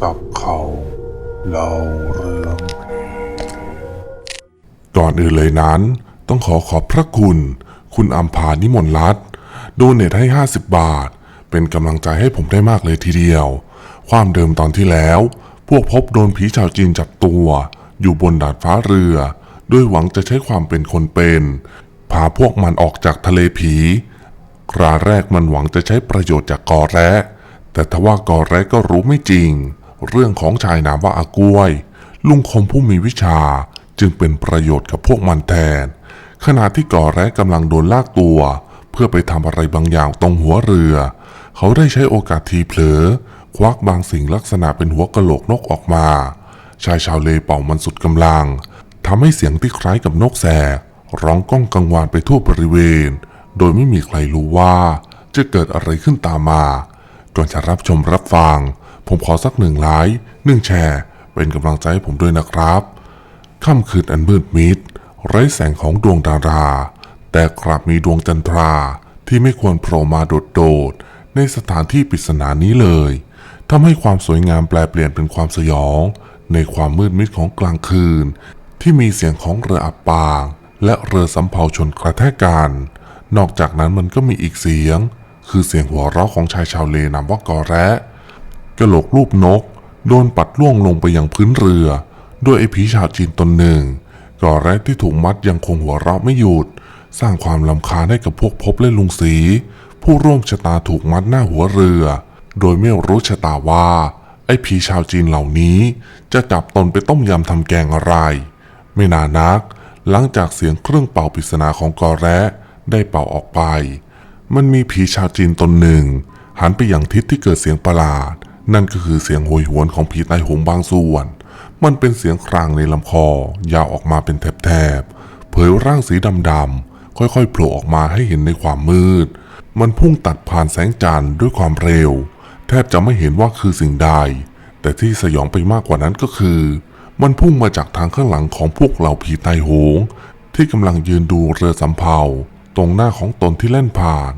จับเขาเล่าเรื่องก่อนอื่นเลยนั้น ต้องขอขอบพระคุณ คุณอัมพานิมนต์รัตโดเนทให้ 50 บาท เป็นกำลังใจให้ผมได้มากเลยทีเดียว ความเดิมตอนที่แล้ว พวกพบโดนผีชาวจีนจับตัว อยู่บนดาดฟ้าเรือ ด้วยหวังจะใช้ความเป็นคนเป็น พาพวกมันออกจากทะเลผีคราแรกมันหวังจะใช้ประโยชน์จากกอแร้แต่ทว่ากอแร้ก็รู้ไม่จริง เรื่องของชายนามว่าอากล้วย ลุงคมผู้มีวิชาจึงเป็นประโยชน์กับพวกมันแทน ขณะที่ก่อแร้กำลังโดนลากตัว เพื่อไปทำอะไรบางอย่างตรงหัวเรือ เขาได้ใช้โอกาสทีเผลอ ควักบางสิ่งลักษณะเป็นหัวกะโหลกนกออกมา ชายชาวเลเป่ามันสุดกำลังทำให้เสียงที่คล้ายกับนกแสกร้องก้องกังวานไปทั่วบริเวณ โดยไม่มีใครรู้ว่าจะเกิดอะไรขึ้นตามมาก่อนจะรับชมรับฟัง ผมขอสักหนึ่งไลค์หนึ่งแชร์ เป็นกำลังใจให้ผมด้วยนะครับ ค่ำคืนอันมืดมิด ไร้แสงของดวงดารา แต่กลับมีดวงจันทราที่ไม่ควรโผล่มาโดดๆในสถานที่ปริศนานี้เลยทำให้ความสวยงามแปลเปลี่ยนเป็นความสยอง ในความมืดมิดของกลางคืน ที่มีเสียงของเรืออับปาง และเรือสำเภาชนกระแทกกันนอกจากนั้นมันก็มีอีกเสียง คือเสียงหัวเราะของชายชาวเลนามว่ากอแระ กระโหลกรูปนก โดนปัดล่วงลงไปยังพื้นเรือ ด้วยไอ้ผีชาวจีนตนหนึ่ง ก่อแรกที่ถูกมัดยังคงหัวเราะไม่หยุด สร้างความลำคาญให้กับพวกพบและลุงสี ผู้ร่วมชะตาถูกมัดหน้าหัวเรือ โดยไม่รู้ชะตาว่า ไอ้ผีชาวจีนเหล่านี้ จะจับตนไปต้มยำทำแกงอะไร ไม่นานนัก หลังจากเสียงเครื่องเป่าปริศนาของกอแระได้เป่าออกไป มันมีผีชาวจีนตนหนึ่ง หันไปอย่างทิศที่เกิดเสียงประหลาด นั่นก็คือเสียงโหยหวนของผีตายโหงบางส่วน มันเป็นเสียงครางในลำคอ ยาวออกมาเป็นแถบๆ เผยร่างสีดำๆ ค่อยๆโผล่ออกมาให้เห็นในความมืด มันพุ่งตัดผ่านแสงจันทร์ด้วยความเร็ว แทบจะไม่เห็นว่าคือสิ่งใด แต่ที่สยองไปมากกว่านั้นก็คือ มันพุ่งมาจากทางข้างหลังของพวกเหล่าผีตายโหง ที่กำลังยืนดูเรือสำเภาตรงหน้าของตนที่เล่นผ่าน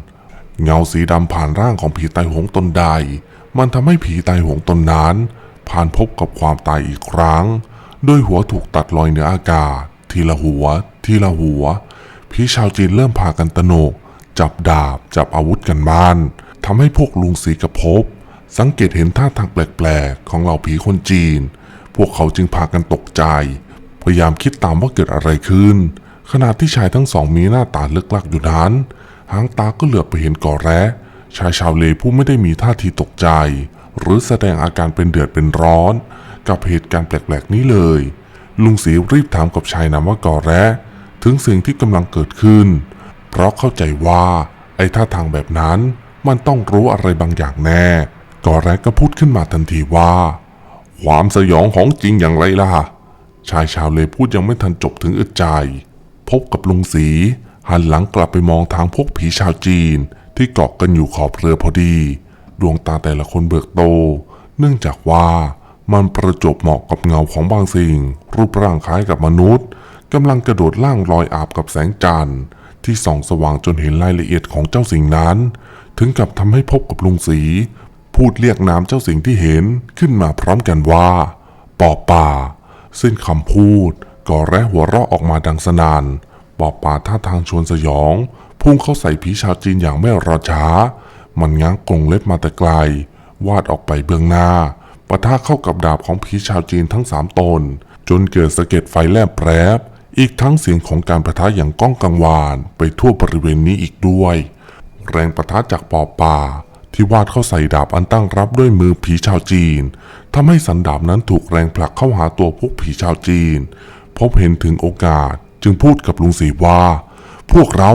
เงาสีดำผ่านร่างของผีตายโหงตนใด มันทำให้ผีตายหงตนนั้น ผ่านพบกับความตายอีกครั้ง โดยหัวถูกตัดลอยเหนืออากาศ ทีละหัว ทีละหัว ผีชาวจีนเริ่มพากันตนก จับดาบ จับอาวุธกันบ้านทำให้พวกลุงสีกับภพสังเกตเห็นท่าทางแปลกๆ ของเหล่าผีคนจีน พวกเขาจึงพากันตกใจ พยายามคิดตามว่าเกิดอะไรขึ้น ขณะที่ชายทั้งสองมีหน้าตาลึกลักอยู่นั้น หางตาก็เหลือบไปเห็นก่อแร้ ชายชาวเลผู้ไม่ได้มีท่าทีตกใจ หรือแสดงอาการเป็นเดือดเป็นร้อน กับเหตุการณ์แปลกๆนี้เลย ลุงศรีรีบถามกับชายนามว่าก่อแร้ถึงสิ่งที่กำลังเกิดขึ้น เพราะเข้าใจว่าไอ้ท่าทางแบบนั้นมันต้องรู้อะไรบางอย่างแน่ก่อแร้ก็พูดขึ้นมาทันทีว่า ความสยองของจริงอย่างไรล่ะ ชายชาวเลพูดยังไม่ทันจบถึงอึดใจ พบกับลุงสีหันหลังกลับไปมองทางพวกผีชาวจีน ที่เกาะกันอยู่ขอบเรือพอดี ดวงตาแต่ละคนเบิกโต เนื่องจากว่ามันประจบเหมาะกับเงาของบางสิ่ง รูปร่างคล้ายกับมนุษย์กำลังกระโดดล่างลอยอาบกับแสงจันทร์ที่ส่องสว่างจนเห็นรายละเอียดของเจ้าสิ่งนั้น ถึงกับทำให้พบกับลุงสี พูดเรียกนามเจ้าสิ่งที่เห็นขึ้นมาพร้อมกันว่า ปอบป่า สิ้นคำพูดก่อแร้หัวเราะออกมาดังสนานปอบป่าท่าทางชวนสยอง พุ่งเข้าใส่ผีชาวจีนอย่างไม่รอช้า มันง้างกรงเล็บมาแต่ไกล วาดออกไปเบื้องหน้าปะทะเข้ากับดาบของผีชาวจีนทั้งสามตน จนเกิดสะเก็ดไฟแลบแปรบอีกทั้งเสียงของการปะทะอย่างก้องกังวาน ไปทั่วบริเวณนี้อีกด้วย แรงปะทะจากปอบป่า ที่วาดเข้าใส่ดาบอันตั้งรับด้วยมือผีชาวจีนทำให้สันดาบนั้นถูกแรงผลักเข้าหาตัวพวกผีชาวจีน พบเห็นถึงโอกาสจึงพูดกับลุงศรีว่า พวกเรา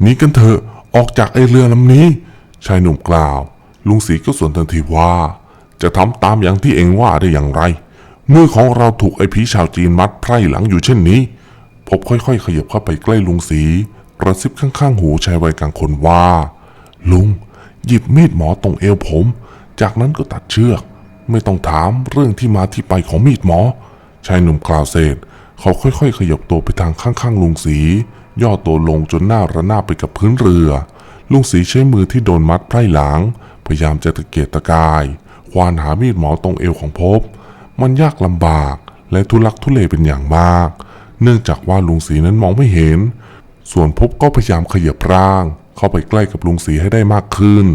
หนีกันเถอะออกจากไอเรือลำนี้ ชายหนุ่มกล่าว ลุงศรีก็สวนทันทีว่า จะทำตามอย่างที่เองว่าได้อย่างไร มือของเราถูกไอผีชาวจีนมัดไพร่หลังอยู่เช่นนี้พบค่อยๆ ขยับเข้าไปใกล้ลุงศรีกระซิบข้างๆ หูชายวัยกลางคนว่า ลุง หยิบมีดหมอตรงเอวผม จากนั้นก็ตัดเชือก ไม่ต้องถามเรื่องที่มาที่ไปของมีดหมอ ชายหนุ่มกล่าวเสร็จ เขาค่อยๆ ขยับตัวไปทางข้างๆ ลุงสี ย่อตัวลงจนหน้าระนาบไปกับพื้นเรือ ลุงสีใช้มือที่โดนมัดไพร่หลัง พยายามจะตะเกียกตะกาย ควานหามีดหมอตรงเอวของพบ มันยากลำบากและทุลักทุเลเป็นอย่างมาก เนื่องจากว่าลุงศรีนั้นมองไม่เห็น ส่วนพบก็พยายามขยับร่าง เข้าไปใกล้กับลุงศรีให้ได้มากขึ้น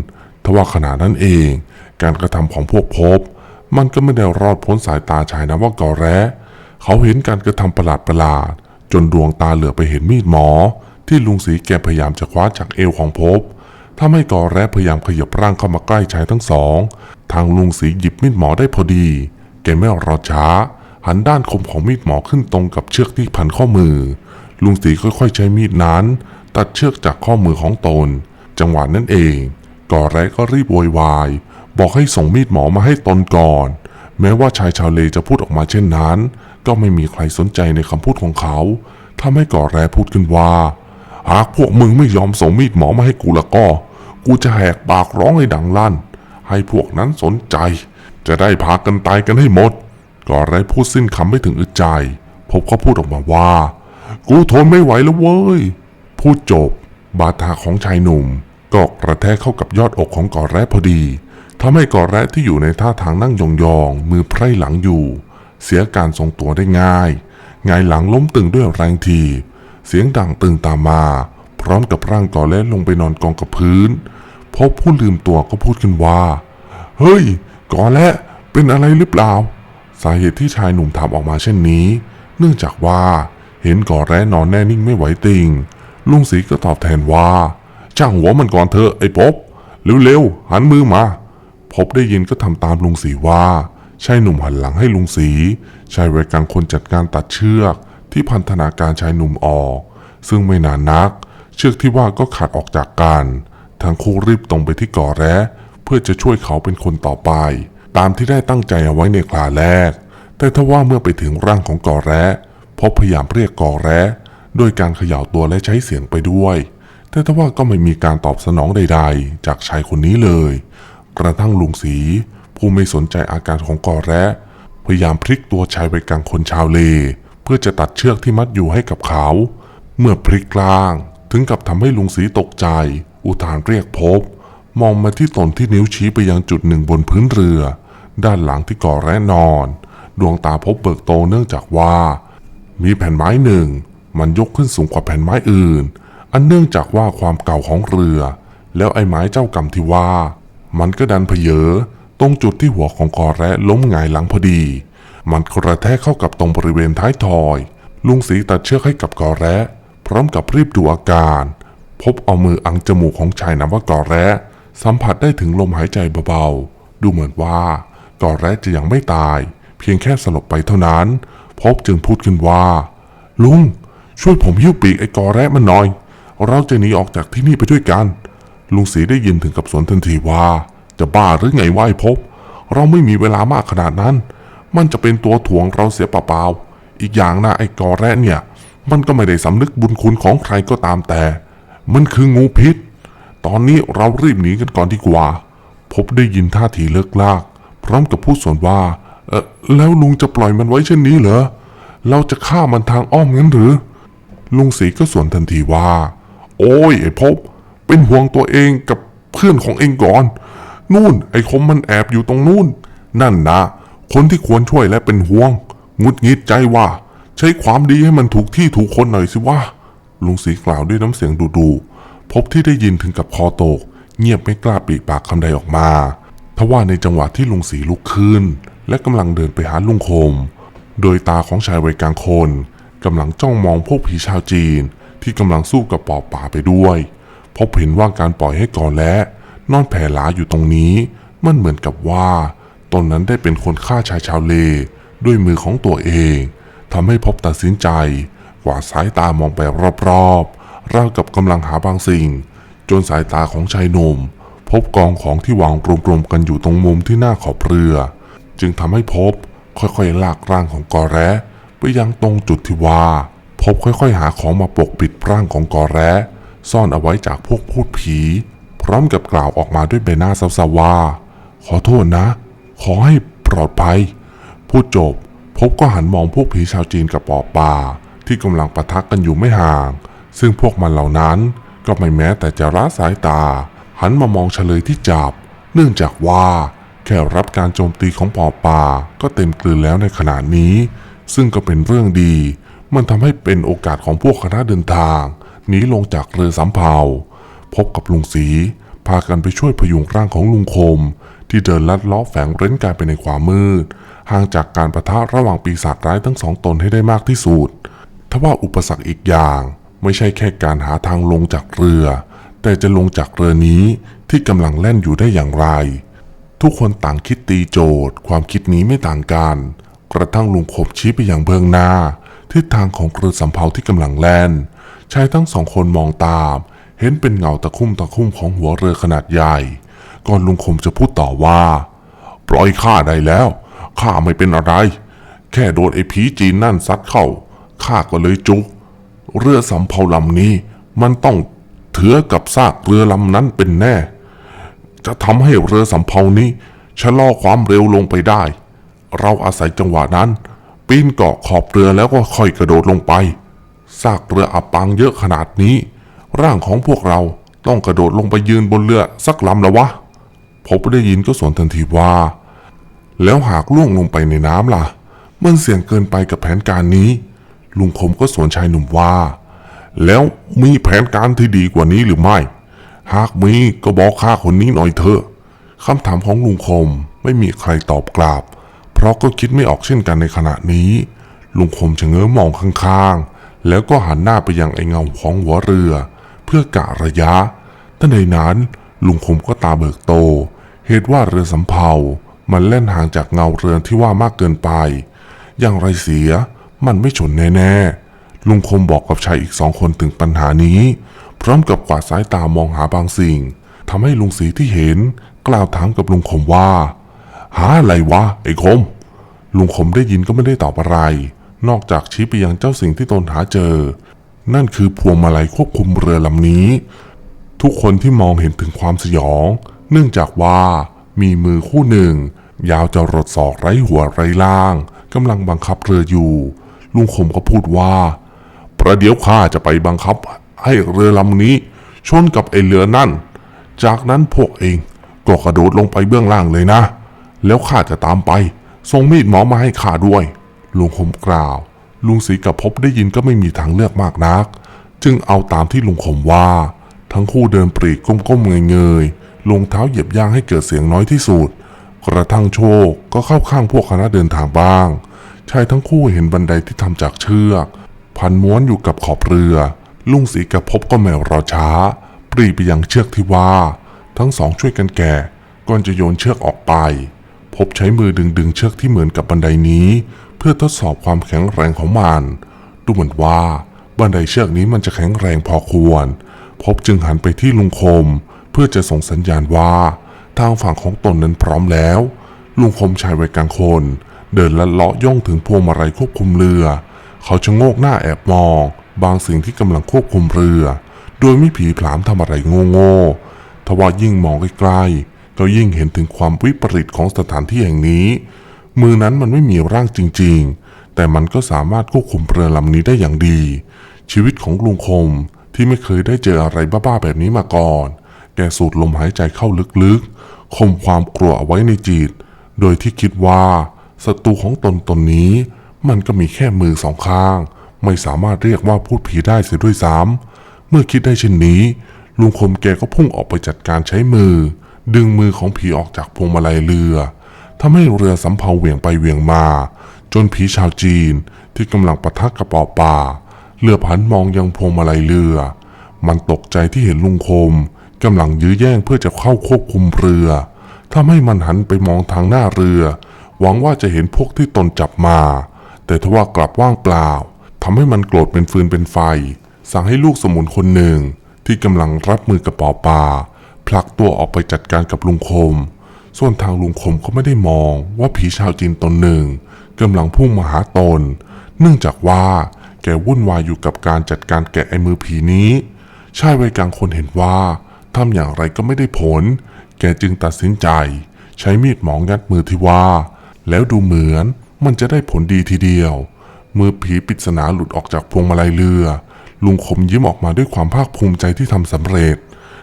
ทว่าขณะนั้นเอง การกระทำของพวกพบ มันก็ไม่ได้รอดพ้นสายตาชายนะว่ากอแร้ เขาเห็นการกระทำประหลาดประหลาด จนดวงตาเหลือไปเห็นมีดหมอ ที่ลุงศรีแกพยายามจะคว้าจากเอวของภพบทำให้กอแร้พยายามขยับร่างเข้ามาใกล้ชายทั้งสอง ทางลุงศรีหยิบมีดหมอได้พอดี แกไม่รอช้า หันด้านคมของมีดหมอขึ้นตรงกับเชือกที่พันข้อมือ ลุงศรีค่อยๆใช้มีดนั้น ตัดเชือกจากข้อมือของตน จังหวะนั้นเองกอแร้ก็รีบโวยวาย บอกให้ส่งมีดหมอมาให้ตนก่อน แม้ว่าชายชาวเลจะพูดออกมาเช่นนั้น ก็ไม่มีใครสนใจในคำพูดของเขาทำให้ก่อแรพูดขึ้นว่า หากพวกมึงไม่ยอมส่งมีดหมอมาให้กูละก็ กูจะแหกปากร้องให้ดังลั่น ให้พวกนั้นสนใจ จะได้พากันตายกันให้หมด ก่อแรพูดสิ้นคำไม่ถึงอึดใจพบเขาพูดออกมาว่า กูทนไม่ไหวแล้วเว้ย พูดจบ บาดทาของชายหนุ่มก็กระแทกเข้ากับยอดอกของก่อแร้พอดีทำให้ก่อแร้ที่อยู่ในท่าทางนั่งยองๆมือไพร่หลังอยู่ เสียการทรงตัวได้ง่ายหงายหลังล้มตึงด้วยแรงทีเสียงดังตึงตามมา พร้อมกับร่างก่อแร้ลงไปนอนกองกับพื้น พบผู้ลืมตัวก็พูดขึ้นว่า เฮ้ย ก่อแร้เป็นอะไรหรือเปล่า สาเหตุที่ชายหนุ่มถามออกมาเช่นนี้ เนื่องจากว่าเห็นก่อแร้นอนแน่นิ่งไม่ไหวติงลุงศรีก็ตอบแทนว่าช่างหัวมันก่อนเถอะไอ้พบเร็วๆหันมือมา พบได้ยินก็ทำตามลุงศรีว่า ชายหนุ่มหันหลังให้ลุงศรีชายวัยกลางคนจัดการตัดเชือก ที่พันธนาการชายหนุ่มออก ซึ่งไม่นานนัก เชือกที่ว่าก็ขาดออกจากกัน ทั้งคู่รีบตรงไปที่ก่อแร้เพื่อจะช่วยเขาเป็นคนต่อไป ตามที่ได้ตั้งใจเอาไว้ในคราแรก แต่ทว่าเมื่อไปถึงร่างของก่อแร้พบพยายามเรียกก่อแร้โดยการเขย่าตัวและใช้เสียงไปด้วย แต่ทว่าก็ไม่มีการตอบสนองใด ๆ จากชายคนนี้เลย กระทั่งลุงศรี ผู้ไม่สนใจอาการของก่อแร้ พยายามพลิกตัวชายวัยกลางคนชาวเล เพื่อจะตัดเชือกที่มัดอยู่ให้กับเขา เมื่อพลิกกลาง ถึงกับทำให้ลุงศรีตกใจ อุทานเรียกพบ มองมาที่ตนที่นิ้วชี้ไปยังจุดหนึ่งบนพื้นเรือ ด้านหลังที่ก่อแร้นอน ดวงตาพบเบิกโตเนื่องจากว่า มีแผ่นไม้หนึ่ง มันยกขึ้นสูงกว่าแผ่นไม้อื่น อันเนื่องจากว่าความเก่าของเรือ แล้วไอ้ไม้เจ้ากรรมที่ว่า มันก็ดันเพเยอ ตรงจุดที่หัวของกอแระล้มหงายหลังพอดี มันกระแทกเข้ากับตรงบริเวณท้ายทอย ลุงศรีตัดเชือกให้กับกอแระ พร้อมกับรีบดูอาการ พบเอามืออังจมูกของชายนามว่ากอแระ สัมผัสได้ถึงลมหายใจเบาๆ ดูเหมือนว่ากอแระจะยังไม่ตาย เพียงแค่สลบไปเท่านั้น พบจึงพูดขึ้นว่า ลุง ช่วยผมหิ้วปีกไอ้กอแระมันหน่อย เราจะหนีออกจากที่นี่ไปด้วยกันลุงศรีได้ยินถึงกับสวนทันทีว่า จะบ้าหรือไงวะไอ้พบ เราไม่มีเวลามากขนาดนั้น มันจะเป็นตัวถ่วงเราเสียเปล่าๆอีกอย่างนะไอ้กอแระเนี่ย มันก็ไม่ได้สำนึกบุญคุณของใครก็ตามแต่ มันคืองูพิษ ตอนนี้เรารีบหนีกันก่อนดีกว่า พบได้ยินท่าทีเลิกลาก พร้อมกับพูดสวนว่า เออแล้วลุงจะปล่อยมันไว้เช่นนี้เหรอ เราจะฆ่ามันทางอ้อมงั้นหรือ ลุงศรีก็สวนทันทีว่า โอ้ยไอ้พบ เป็นห่วงตัวเองกับเพื่อนของเองก่อน นู่นไอ้คมมันแอบอยู่ตรงนู่น นั่นนะคนที่ควรช่วยและเป็นห่วงงุดงิดใจว่า ใช้ความดีให้มันถูกที่ถูกคนหน่อยสิว่า ลุงศรีกล่าวด้วยน้ำเสียงดุๆพบที่ได้ยินถึงกับคอตก เงียบไม่กล้าปีปากคำใดออกมาทว่าในจังหวะที่ลุงศรีลุกขึ้น และกำลังเดินไปหาลุงคม โดยตาของชายวัยกลางคนกำลังจ้องมองพวกผีชาวจีนที่กำลังสู้กับปอบป่าไปด้วยพบเห็นว่าการปล่อยให้ก่อนและ นอนแผ่หลาอยู่ตรงนี้ มันเหมือนกับว่าตนนั้นได้เป็นคนฆ่าชายชาวเล ด้วยมือของตัวเองทำให้พบตัดสินใจกวาดสายตามองไปรอบๆราวกับกำลังหาบางสิ่ง จนสายตาของชายหนุ่ม พบกองของที่วางรวมๆกันอยู่ตรงมุมที่หน้าขอบเรือ จึงทำให้พบค่อยๆลากร่างของกอแร้ไปยังตรงจุดที่ว่า พบค่อยๆหาของมาปกปิดร่างของกอแร้ซ่อนเอาไว้จากพวกพูดผี พร้อมกับกล่าวออกมาด้วยใบหน้าเศร้าๆว่า ขอโทษนะ ขอให้ปลอดภัย พูดจบ พบก็หันมองพวกผีชาวจีนกับปอบป่า ที่กำลังปะทะกกันอยู่ไม่ห่าง ซึ่งพวกมันเหล่านั้นก็ไม่แม้แต่จะละสายตา หันมามองเฉลยที่จับ เนื่องจากว่าแค่รับการโจมตีของปอบป่าก็เต็มกลืนแล้วในขณะนี้ ซึ่งก็เป็นเรื่องดี มันทำให้เป็นโอกาสของพวกคณะเดินทางหนีลงจากเรือสำเภา พบกับลุงสีพากันไปช่วยพยุงร่างของลุงคม ที่เดินลัดเล้อแฝงเร้นกายไปในความมืด ห่างจากการประทะระหว่างปีศาจร้ายทั้งสองตนให้ได้มากที่สุดทว่าอุปสรรคอีกอย่าง ไม่ใช่แค่การหาทางลงจากเรือ แต่จะลงจากเรือนี้ที่กำลังแล่นอยู่ได้อย่างไร ทุกคนต่างคิดตีโจทย์ ความคิดนี้ไม่ต่างกัน กระทั่งลุงคมชี้ไปอย่างเบื้องหน้าทิศทางของเรือสำเภาที่กำลังแล่นชายทั้งสองคนมองตาม เห็นเป็นเงาตะคุ่มตะคุ่มของหัวเรือขนาดใหญ่ ก่อนลุงคมจะพูดต่อว่า ปล่อยข้าได้แล้ว ข้าไม่เป็นอะไร แค่โดนไอ้ผีจีนนั่นซัดเข้า ข้าก็เลยจุก เรือสำเภาลำนี้ มันต้องเถือกับซากเรือลำนั้นเป็นแน่ จะทำให้เรือสำเภานี้ชะลอความเร็วลงไปได้ เราอาศัยจังหวะนั้น ปีนเกาะขอบเรือแล้วก็ค่อยกระโดดลงไปซากเรืออับปางเยอะขนาดนี้ ร่างของพวกเราต้องกระโดดลงไปยืนบนเรือสักลำแล้ววะผมได้ยินก็สวนทันทีว่า แล้วหากล่วงลงไปในน้ำล่ะ มันเสี่ยงเกินไปกับแผนการนี้ ลุงคมก็สวนชายหนุ่มว่า แล้วมีแผนการที่ดีกว่านี้หรือไม่ หากมีก็บอกข้าคนนี้หน่อยเถอะคำถามของลุงคมไม่มีใครตอบกลับ เพราะก็คิดไม่ออกเช่นกันในขณะนี้ ลุงคมชะเง้อมองข้างๆ แล้วก็หันหน้าไปยังไอ้เงาของหัวเรือ พื่อกะระยะทันใดนั้นลุงคมก็ตาเบิกโต เหตุว่าเรือสำเภา มันเล่นห่างจากเงาเรือนที่ว่ามากเกินไป อย่างไรเสียมันไม่ชนแน่ๆ ลุงคมบอกกับชายอีกสองคนถึงปัญหานี้ พร้อมกับกวาดสายตามองหาบางสิ่งทำให้ลุงสีที่เห็น กล่าวถามกับลุงคมว่า หาอะไรวะ ไอ้คม ลุงคมได้ยินก็ไม่ได้ตอบอะไร นอกจากชี้ไปยังเจ้าสิ่งที่ตนหาเจอ นั่นคือพวงมาลัยควบคุมเรือลำนี้ ทุกคนที่มองเห็นถึงความสยอง เนื่องจากว่ามีมือคู่หนึ่ง ยาวจะรดศอกไร้หัวไร้ล่างกำลังบังคับเรืออยู่ ลุงคมก็พูดว่า ประเดี๋ยวข้าจะไปบังคับ ให้เรือลำนี้ชนกับไอเรือนั่น จากนั้นพวกเองก็กระโดดลงไปเบื้องล่างเลยนะ แล้วข้าจะตามไปส่งมีดหมอมาให้ข้าด้วยลุงคมกล่าว ลุงศรีกับพบได้ยินก็ไม่มีทางเลือกมากนัก จึงเอาตามที่ลุงคมว่า ทั้งคู่เดินปรีกก้มๆเงยๆลงเท้าเหยียบย่างให้เกิดเสียงน้อยที่สุด กระทั่งโชคก็เข้าข้างพวกคณะเดินทางบ้างชายทั้งคู่เห็นบันไดที่ทำจากเชือก พันม้วนอยู่กับขอบเรือ ลุงศรีกับพบก็แมวรอช้า ปรีไปยังเชือกที่ว่า ทั้งสองช่วยกันแก่ก่อนจะโยนเชือกออกไป พบใช้มือดึงดึงเชือกที่เหมือนกับบันไดนี้ พื่อทดสอบความแข็งแรงของมัน ดูเหมือนว่าบันไดเชือกนี้มันจะแข็งแรงพอควร พบจึงหันไปที่ลุงคม เพื่อจะส่งสัญญาณว่า ทางฝั่งของตนนั้นพร้อมแล้ว ลุงคมชายวัยกลางคน เดินลัดเลาะย่องถึงพวงมาลัยควบคุมเรือ เขาชะโงกหน้าแอบมอง บางสิ่งที่กำลังควบคุมเรือ โดยไม่ผีผลามทำอะไรโง่ๆทว่ายิ่งมองใกล้ๆก็ยิ่งเห็นถึงความวิปริตของสถานที่แห่งนี้ มือนั้นมันไม่มีร่างจริง ๆ แต่มันก็สามารถควบคุมเรือลำนี้ได้อย่างดี ชีวิตของลุงคมที่ไม่เคยได้เจออะไรบ้าๆแบบนี้มาก่อน แกสูดลมหายใจเข้าลึกๆ คมความกลัวเอาไว้ในจิต โดยที่คิดว่าศัตรูของตนตนนี้ มันก็มีแค่มือสองข้าง ไม่สามารถเรียกว่าพูดผีได้เสียด้วยซ้ำเมื่อคิดได้เช่นนี้ ลุงคมแกก็พุ่งออกไปจัดการใช้มือ ดึงมือของผีออกจากพวงมาลัยเรือ ทำให้เรือสำเภาเหวี่ยงไปเหวี่ยงมา จนผีชาวจีนที่กำลังปะทะกระเป๋าป่าเรือผันมองยังพวงมาลัยเรือ มันตกใจที่เห็นลุงคมกำลังยื้อแย่งเพื่อจะเข้าควบคุมเรือทำให้มันหันไปมองทางหน้าเรือ หวังว่าจะเห็นพวกที่ตนจับมา แต่ทว่ากลับว่างเปล่าทำให้มันโกรธเป็นฟืนเป็นไฟ สั่งให้ลูกสมุนคนหนึ่งที่กำลังรับมือกับปอป่าผลักตัวออกไปจัดการกับลุงคม ส่วนทางลุงคมก็ไม่ได้มองว่าผีชาวจีนตนหนึ่งกำลังพุ่งมาหาตน เนื่องจากว่าแกวุ่นวายอยู่กับการจัดการแกะไอ้มือผีนี้ ชายวัยกลางคนเห็นว่าทำอย่างไรก็ไม่ได้ผล แกจึงตัดสินใจ ใช้มีดหมองัดมือที่ว่า แล้วดูเหมือนมันจะได้ผลดีทีเดียว มือผีปริศนาหลุดออกจากพวงมาลัยเรือ ลุงคมยิ้มออกมาด้วยความภาคภูมิใจที่ทำสำเร็จ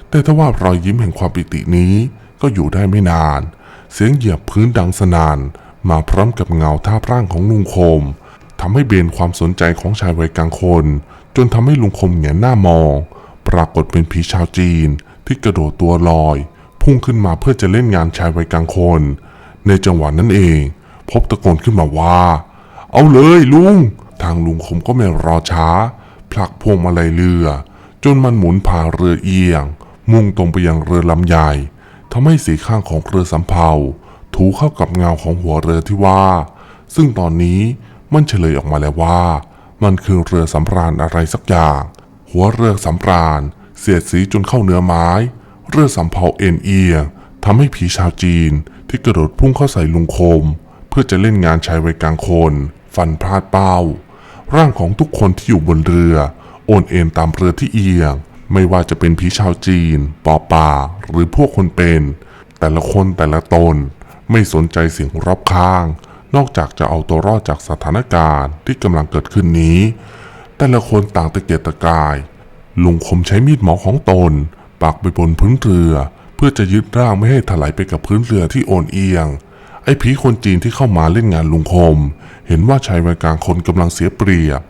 แต่ถ้าว่ารอยยิ้มแห่งความปิตินี้ ก็อยู่ได้ไม่นาน เสียงเหยียบพื้นดังสนาน มาพร้อมกับเงาท่าพร่างของลุงคมทำให้เบนความสนใจของชายวัยกลางคน จนทำให้ลุงคมเหงนหน้ามอง ปรากฏเป็นผีชาวจีนที่กระโดดตัวลอย พุ่งขึ้นมาเพื่อจะเล่นงานชายวัยกลางคน ในจังหวะนั้นเอง พบตะโกนขึ้นมาว่า เอาเลยลุง ทางลุงคมก็ไม่รอช้า ผลักพวงมาลัยเรือ จนมันหมุนผ่าเรือเอียง มุ่งตรงไปยังเรือลำใหญ่ ทำให้สีข้างของเรือสำเภาถูเข้ากับเงาของหัวเรือที่ว่า ซึ่งตอนนี้มันเฉลยออกมาแล้วว่า มันคือเรือสำราญอะไรสักอย่าง หัวเรือสำราญเสียดสีจนเข้าเนื้อไม้ เรือสำเภาเอ็นเอียงทำให้ผีชาวจีนที่กระโดดพุ่งเข้าใส่ลุงคม เพื่อจะเล่นงานชายวัยกลางคน ฟันพลาดเป้า ร่างของทุกคนที่อยู่บนเรือ โอนเอ็นตามเรือที่เอียง ไม่ว่าจะเป็นผีชาวจีน ปอป่า หรือพวกคนเป็น แต่ละคนแต่ละตน ไม่สนใจเสียงรอบข้าง นอกจากจะเอาตัวรอดจากสถานการณ์ที่กำลังเกิดขึ้นนี้ แต่ละคนต่างตะเกียกตะกาย ลุงคมใช้มีดหมอของตน ปักไปบนพื้นเรือ เพื่อจะยึดร่างไม่ให้ถลายไปกับพื้นเรือที่โอนเอียง ไอ้ผีคนจีนที่เข้ามาเล่นงานลุงคม เห็นว่าชายวัยกลางคนกำลังเสียเปรียบ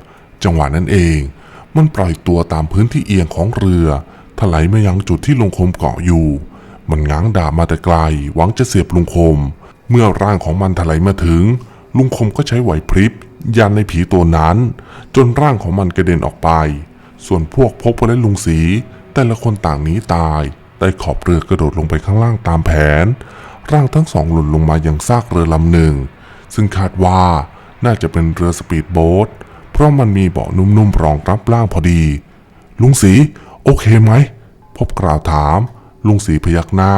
จังหวะนั้นเอง มันปล่อยตัวตามพื้นที่เอียงของเรือ ถลายมายังจุดที่ลุงคมเกาะอยู่ มันง้างดาบมาแต่ไกล หวังจะเสียบลุงคม เมื่อร่างของมันถลายมาถึง ลุงคมก็ใช้ไหวพริบยันในผีตัวนั้น จนร่างของมันกระเด็นออกไป ส่วนพวกพบและลุงสี แต่ละคนต่างหนีตายได้ขอบเรือกระโดดลงไปข้างล่างตามแผน ร่างทั้งสองหล่นลงมายังซากเรือลำหนึ่ง ซึ่งคาดว่าน่าจะเป็นเรือสปีดโบ๊ท ราะมันมีเบาะนุ่มๆรองรับร่างพอดี ลุงสีโอเคไหม พบกล่าวถาม ลุงสีพยักหน้า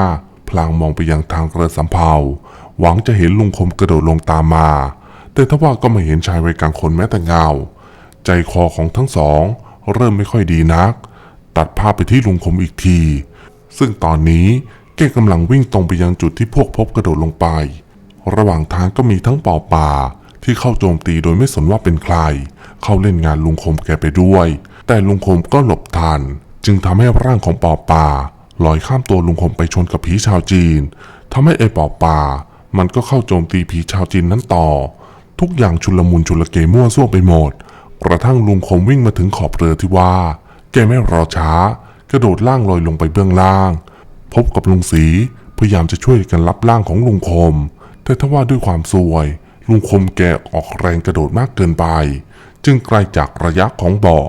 พลางมองไปยังทางเรือสำเภาหวังจะเห็นลุงคมกระโดดลงตามมา แต่ทว่าก็ไม่เห็นชายวัยกลางคนแม้แต่เงา ใจคอของทั้งสอง เริ่มไม่ค่อยดีนัก ตัดภาพไปที่ลุงคมอีกที ซึ่งตอนนี้แกกำลังวิ่งตรงไปยังจุดที่พวกพบกระโดดลงไป ระหว่างทางก็มีทั้งป่าป่าที่เข้าโจมตีโดยไม่สนว่าเป็นใคร เข้าเล่นงานลุงคมแกไปด้วย แต่ลุงคมก็หลบทัน จึงทำให้ร่างของป่าป่าลอยข้ามตัวลุงคมไปชนกับผีชาวจีนทำให้ไอ้ป่าป่ามันก็เข้าโจมตีผีชาวจีนนั้นต่อ ทุกอย่างชุลมุนชุลเกมั่วซั่วไปหมด กระทั่งลุงคมวิ่งมาถึงขอบเรือที่ว่า แกไม่รอช้า กระโดดล่างลอยลงไปเบื้องล่าง พบกับลุงสีพยายามจะช่วยกันรับร่างของลุงคม แต่ทว่าด้วยความซวย ลุงคมแกออกแรงกระโดดมากเกินไป จึงไกลจากระยะของเบาะ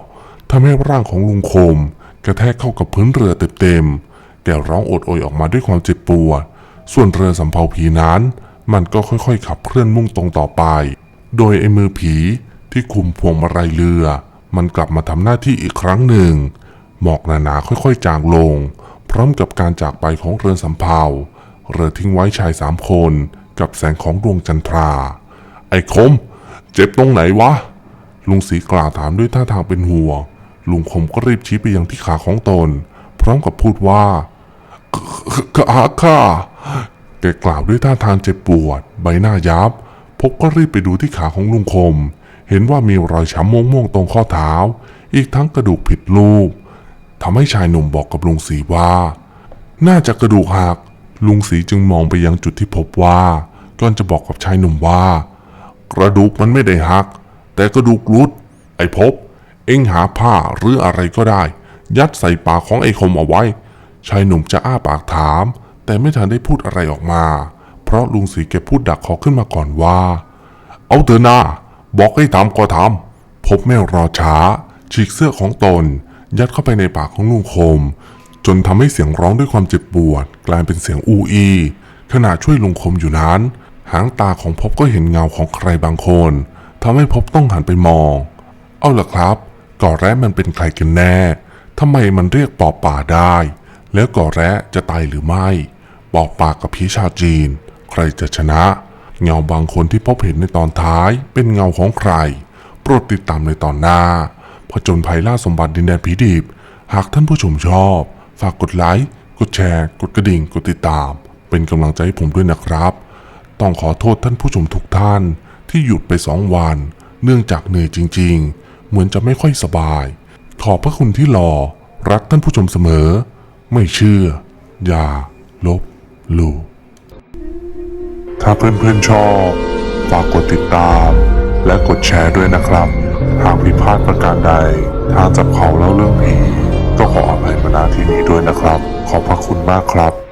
ทำให้ร่างของลุงคม กระแทกเข้ากับพื้นเรือเต็มๆแกร้องโอดโอยออกมาด้วยความเจ็บปวด ส่วนเรือสำเภาผีนั้น มันก็ค่อยๆ ขับเคลื่อนมุ่งตรงต่อไป โดยไอ้มือผีที่คุมพวงมาลัยเรือ มันกลับมาทำหน้าที่อีกครั้งหนึ่ง หมอกหนาๆค่อยๆ จางลง พร้อมกับการจากไปของเรือสำเภา เรือทิ้งไว้ชายสามคน กับแสงของดวงจันทรา ไอ้คม เจ็บตรงไหนวะ ลุงศรีกล่าวถามด้วยท่าทางเป็นห่วง ลุงคมก็รีบชี้ไปยังที่ขาของตน พร้อมกับพูดว่าขาข้าแกกล่าวด้วยท่าทางเจ็บปวด ใบหน้ายับ พบก็รีบไปดูที่ขาของลุงคม เห็นว่ามีรอยช้ำม่วงๆตรงข้อเท้า อีกทั้งกระดูกผิดรูปทำให้ชายหนุ่มบอกกับลุงศรีว่า น่าจะกระดูกหัก ลุงศรีจึงมองไปยังจุดที่พบว่าก่อนจะบอกกับชายหนุ่มว่า กระดูกมันไม่ได้หัก แต่กระดูกรุด ไอ้พบ เอ็งหาผ้าหรืออะไรก็ได้ ยัดใส่ปากของไอ้คมเอาไว้ ชายหนุ่มจะอ้าปากถาม แต่ไม่ทันได้พูดอะไรออกมา เพราะลุงศรีแกพูดดักคอขึ้นมาก่อนว่า เอาเถอะนาบอกให้ทำก็ทำพบไม่รอช้า ฉีกเสื้อของตน ยัดเข้าไปในปากของลุงคม จนทำให้เสียงร้องด้วยความเจ็บปวด กลายเป็นเสียงอูอีขณะช่วยลุงคมอยู่นั้น หางตาของพบก็เห็นเงาของใครบางคน ทำให้พบต้องหันไปมอง เอาล่ะครับก่อแร้มันเป็นใครกันแน่ทำไมมันเรียกปอบป่าได้ แล้วก่อแร้จะตายหรือไม่ปอบป่ากับผีชาวจีน ใครจะชนะ เงาบางคนที่พบเห็นในตอนท้ายเป็นเงาของใคร โปรดติดตามในตอนหน้าผจญภัยล่าสมบัติดินแดนผีดิบ หากท่านผู้ชมชอบ ฝากกดไลค์ กดแชร์ กดกระดิ่ง กดติดตาม เป็นกำลังใจให้ผมด้วยนะครับ ต้องขอโทษท่านผู้ชมทุกท่าน ที่หยุดไปสองวัน เนื่องจากเหนื่อยจริง ๆ เหมือนจะไม่ค่อยสบาย ขอบพระคุณที่รอ รักท่านผู้ชมเสมอ ไม่เชื่อ อย่า ลบหลู่ถ้าเพื่อนๆชอบ ฝากกดติดตาม และกดแชร์ด้วยนะครับ หากผิดพลาดประการใด ทางจับเขาเล่าเรื่องผีก็ขออภัยมาณที่นี้ด้วยนะครับ ขอบพระคุณมากครับ